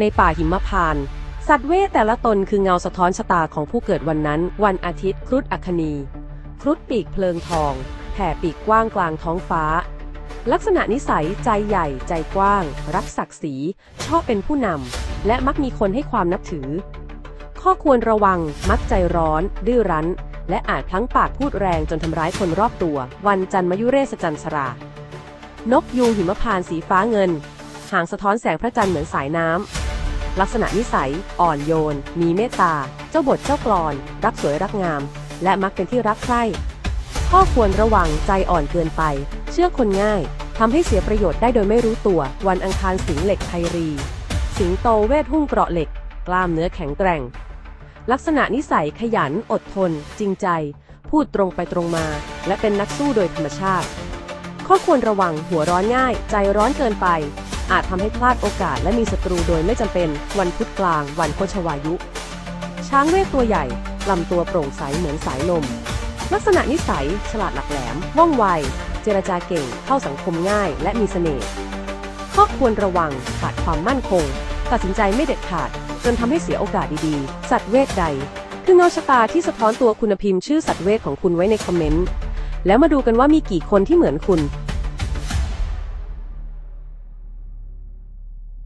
ในป่าหิมพานต์สัตว์เวทแต่ละตนคือเงาสะท้อนชะตาของผู้เกิดวันนั้น วันอาทิตย์ครุฑอัคนี ครุฑปีกเพลิงทองแผ่ปีกกว้างกลางท้องฟ้า ลักษณะนิสัยใจใหญ่ใจกว้าง รักศักดิ์ศรีชอบเป็นผู้นำ และมักมีคนให้ความนับถือ ข้อควรระวังมักใจร้อน ดื้อรั้น และอาจพลั้งปากพูดแรงจนทำร้ายคนรอบตัว วันจันทร์มยุเรศจันทรานกยูงหิมพานต์สีฟ้าเงิน หางสะท้อนแสงพระจันทร์เหมือนสายน้ำ ลักษณะนิสัย อ่อนโยน มีเมตตา เจ้าบทเจ้ากลอน รักสวยรักงาม และมักเป็นที่รักใคร่ข้อควรระวังใจอ่อนเกินไป เชื่อคนง่ายทำให้เสียประโยชน์ได้โดยไม่รู้ตัว วันอังคารสิงเหล็กไทรี สิงโตเวทหุ้มเกราะเหล็ก กล้ามเนื้อแข็งแกร่ง ลักษณะนิสัยขยันอดทน จริงใจ พูดตรงไปตรงมา และเป็นนักสู้โดยธรรมชาติ ข้อควรระวังหัวร้อนง่าย ใจร้อนเกินไป อาจทำให้พลาดโอกาสและมีศัตรูโดยไม่จำเป็น วันพุธกลาง วันโคชวายุ ช้างเวทตัวใหญ่ลำตัวโปร่งใสเหมือนสายลม ลักษณะนิสัย ฉลาดหลักแหลม ว่องไว เจรจาเก่ง เข้าสังคมง่าย และมีเสน่ห์ข้อควรระวัง ขาดความมั่นคง ตัดสินใจไม่เด็ดขาด จนทำให้เสียโอกาสดีๆ สัตว์เวทใด คือเงาชะตาที่สะท้อนตัวคุณพิมพ์ชื่อสัตว์เวทของคุณไว้ในคอมเมนต์ แล้วมาดูกันว่ามีกี่คนที่เหมือนคุณ